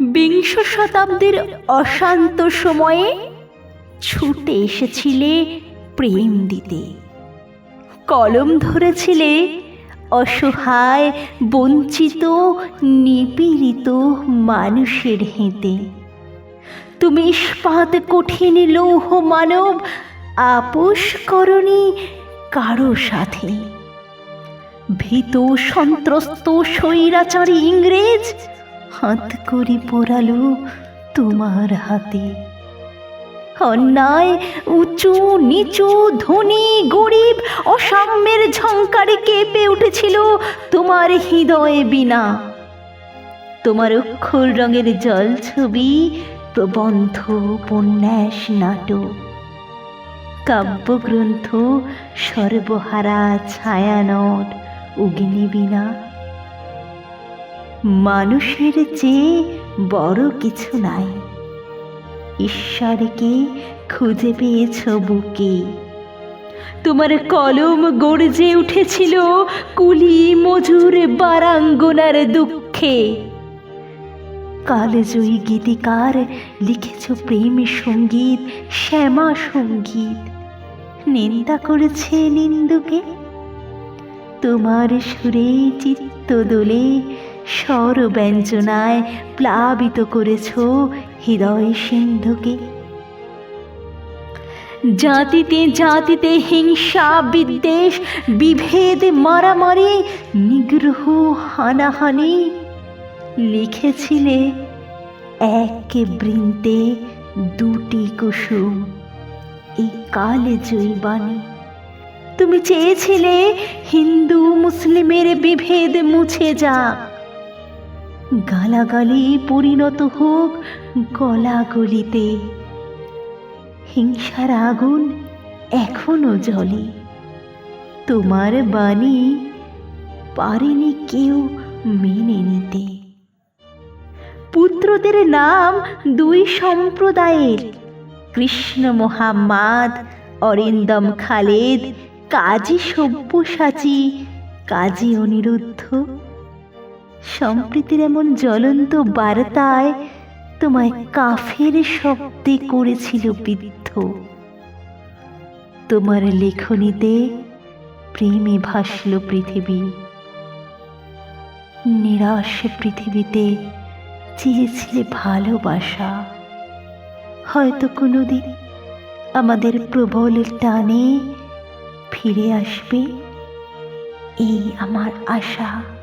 বিংশ শতাব্দীর অশান্ত সময়ে ছুটে এসেছিলে প্রেম দিতে। কলম ধরেছিলে অসহায়, বঞ্চিত, নিপীড়িত মানুষের হেঁতে তুমি ইস্পাত কঠিন লৌহ মানব, আপোষ করনি কারও সাথে। ভীত, সন্ত্রস্ত, স্বৈরাচারী ইংরেজ হাত করি পোড়ালো তোমার হাতে। অন্যায়, উঁচু, নিচু, ধনী, গরিব, অসাম্যের ঝঙ্কারে কেঁপে উঠেছিল তোমার হৃদয়ে বিনা তোমার অক্ষর রঙের জল ছবি, প্রবন্ধ, উপন্যাস, নাটক। কাব্যগ্রন্থ, সর্বহারা, ছায়ানট, অগ্নিবীণা। মানুষের চেয়ে বড় কিছু নাই। ঈশ্বরকে খুঁজে পেয়েছ বুকে। তোমার কলম গর্জে উঠেছিল কুলি মজুর বারাঙ্গনার দুঃখে। কালজয়ী গীতিকার লিখেছ প্রেম সংগীত, শ্যামা সংগীত। নিন্দা করেছে নিন্দুকে। তোমার সুরে চিত্ত দোলে স্বর ব্যঞ্জনায় প্লাবিত করেছ হৃদয় সিন্ধুকে। জাতিতে জাতিতে হিংসা, বিদ্বেষ, বিভেদ, মারামারি, নিগ্রহ, হানাহানি লিখেছিলে এক বৃন্তে দুটি কুসুম, এই কালে জৈবাণী। তুমি চেয়েছিলে হিন্দু মুসলিমের বিভেদ মুছে যাক। গালাগালি পরিণত হোক গলাগলিতে। হিংসার আগুন এখনও জ্বলে। তোমার বাণী পারেনি কেউ মেনে নিতে। পুত্রদের নাম দুই সম্প্রদায়ের। কৃষ্ণ মোহাম্মদ, অরিন্দম খালেদ, কাজী সব্যসাচী, কাজী অনিরুদ্ধ। সম্প্রীতির এমন জ্বলন্ত বার্তায় তোমায় কাফের শব্দে করেছিল বিদ্ধ। তোমার লেখনীতে প্রেমে ভাসল পৃথিবী। নিরাশ পৃথিবীতে চেয়েছিলে ভালোবাসা। হয়তো কোনোদিন আমাদের প্রবল টানে ফিরে আসবে এই আমার আশা।